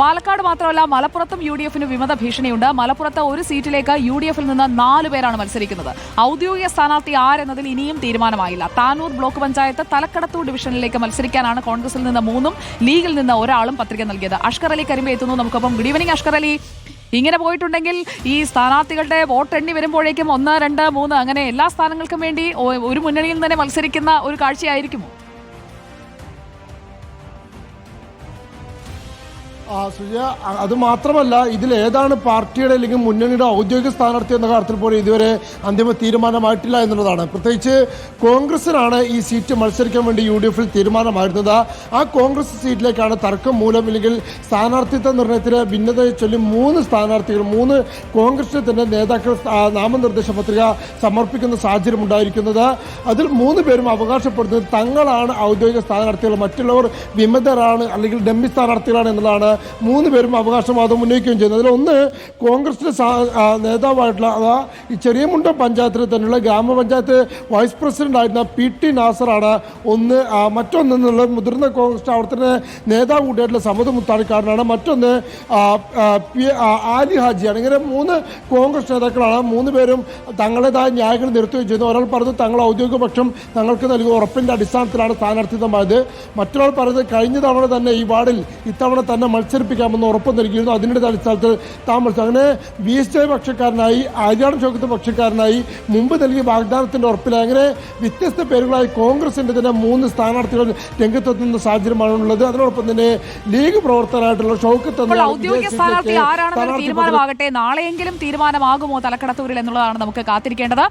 പാലക്കാട് മാത്രമല്ല മലപ്പുറത്തും U D എഫിന് വിമത ഭീഷണിയുണ്ട്. മലപ്പുറത്ത് ഒരു സീറ്റിലേക്ക് യു ഡി എഫിൽ നിന്ന് നാല് പേരാണ് മത്സരിക്കുന്നത്. ഔദ്യോഗിക സ്ഥാനാർത്ഥി ആരെന്നതിൽ ഇനിയും തീരുമാനമായില്ല. താനൂർ ബ്ലോക്ക് പഞ്ചായത്ത് തലക്കടത്തൂർ ഡിവിഷനിലേക്ക് മത്സരിക്കാനാണ് കോൺഗ്രസിൽ നിന്ന് മൂന്നും ലീഗിൽ നിന്ന് ഒരാളും പത്രിക നൽകിയത്. അഷ്കർ അലി കരിമ്പേ എത്തുന്നു. നമുക്കൊപ്പം ഗുഡ് ഈവനിങ് അഷ്കർ അലി. ഇങ്ങനെ പോയിട്ടുണ്ടെങ്കിൽ ഈ സ്ഥാനാർത്ഥികളുടെ വോട്ട് എണ്ണി വരുമ്പോഴേക്കും ഒന്ന് രണ്ട് മൂന്ന് അങ്ങനെ എല്ലാ സ്ഥാനങ്ങൾക്കും വേണ്ടി ഒരു മുന്നണിയിൽ തന്നെ മത്സരിക്കുന്ന ഒരു കാഴ്ചയായിരിക്കുമോ? സുജയ അത് മാത്രമല്ല ഇതിൽ ഏതാണ് പാർട്ടിയുടെ അല്ലെങ്കിൽ മുന്നണിയുടെ ഔദ്യോഗിക സ്ഥാനാർത്ഥി എന്ന കാര്യത്തിൽ പോലും ഇതുവരെ അന്തിമ തീരുമാനമായിട്ടില്ല എന്നുള്ളതാണ്. പ്രത്യേകിച്ച് കോൺഗ്രസിനാണ് ഈ സീറ്റ് മത്സരിക്കാൻ വേണ്ടി യു ഡി എഫിൽ തീരുമാനമായിരുന്നത്. ആ കോൺഗ്രസ് സീറ്റിലേക്കാണ് തർക്കം മൂലം ഇല്ലെങ്കിൽ സ്ഥാനാർത്ഥിത്വ നിർണയത്തിന് ഭിന്നതയെ ചൊല്ലി മൂന്ന് സ്ഥാനാർത്ഥികൾ മൂന്ന് കോൺഗ്രസിന് തന്നെ നേതാക്കൾ നാമനിർദ്ദേശ പത്രിക സമർപ്പിക്കുന്ന സാഹചര്യം ഉണ്ടായിരിക്കുന്നത്. അതിൽ മൂന്ന് പേരും അവകാശപ്പെടുന്നത് തങ്ങളാണ് ഔദ്യോഗിക സ്ഥാനാർത്ഥികൾ മറ്റുള്ളവർ വിമതരാണ് അല്ലെങ്കിൽ ഡമ്മി സ്ഥാനാർത്ഥികളാണ് എന്നുള്ളതാണ് മൂന്ന് പേരും അവകാശവാദം ഉന്നയിക്കുകയും ചെയ്യുന്നു. അതിലൊന്ന് കോൺഗ്രസിന്റെ നേതാവായിട്ടുള്ള അതാ ഈ ചെറിയമുണ്ടം പഞ്ചായത്തിൽ തന്നെയുള്ള ഗ്രാമപഞ്ചായത്ത് വൈസ് പ്രസിഡന്റ് ആയിരുന്ന പി ടി നാസറാണ് ഒന്ന് മറ്റൊന്ന് എന്നുള്ള മുതിർന്ന കോൺഗ്രസ് അവിടുത്തെ നേതാവ് കൂടിയായിട്ടുള്ള സമത് മുത്താണിക്കാരനാണ്. മറ്റൊന്ന് ആലി ഹാജിയാണ്. ഇങ്ങനെ മൂന്ന് കോൺഗ്രസ് നേതാക്കളാണ് മൂന്ന് പേരും തങ്ങളുടേതായ ന്യായങ്ങൾ നിർത്തുകയും ചെയ്തു ഒരാൾ പറഞ്ഞു തങ്ങൾ ഔദ്യോഗിക പക്ഷം തങ്ങൾക്ക് നൽകിയ ഉറപ്പിന്റെ അടിസ്ഥാനത്തിലാണ് സ്ഥാനാർത്ഥിത്വമായത്. മറ്റൊരാൾ പറയുന്നത് കഴിഞ്ഞ തവണ തന്നെ ഈ വാർഡിൽ ഇത്തവണ തന്നെ മത്സരിപ്പിക്കാമെന്ന് ഉറപ്പ് നൽകിയിരുന്നു. അതിന്റെ അടിസ്ഥാനത്തിൽ താൻ മത്സരം അങ്ങനെ ബി എസ് ഐ പക്ഷക്കാരനായി ആര്യാടൻ ചോക്കത്ത് പക്ഷക്കാരനായി മുമ്പ് നൽകിയ വാഗ്ദാനത്തിന്റെ ഉറപ്പിൽ അങ്ങനെ വ്യത്യസ്ത പേരുകളായി കോൺഗ്രസിന്റെ തന്നെ മൂന്ന് സ്ഥാനാർത്ഥികൾ രംഗത്തെത്തുന്ന സാഹചര്യമാണ് ഉള്ളത്. അതിനോടൊപ്പം തന്നെ ലീഗ് പ്രവർത്തകരായിട്ടുള്ള ഷൗക്കത്ത് സ്ഥാനാർത്ഥി ആരാണെന്നൊരു തീരുമാനമാകട്ടെ. നാളെയെങ്കിലും തീരുമാനമാകുമോ തലക്കടത്തൂരിൽ എന്നുള്ളതാണ് നമുക്ക് കാത്തിരിക്കേണ്ടത്.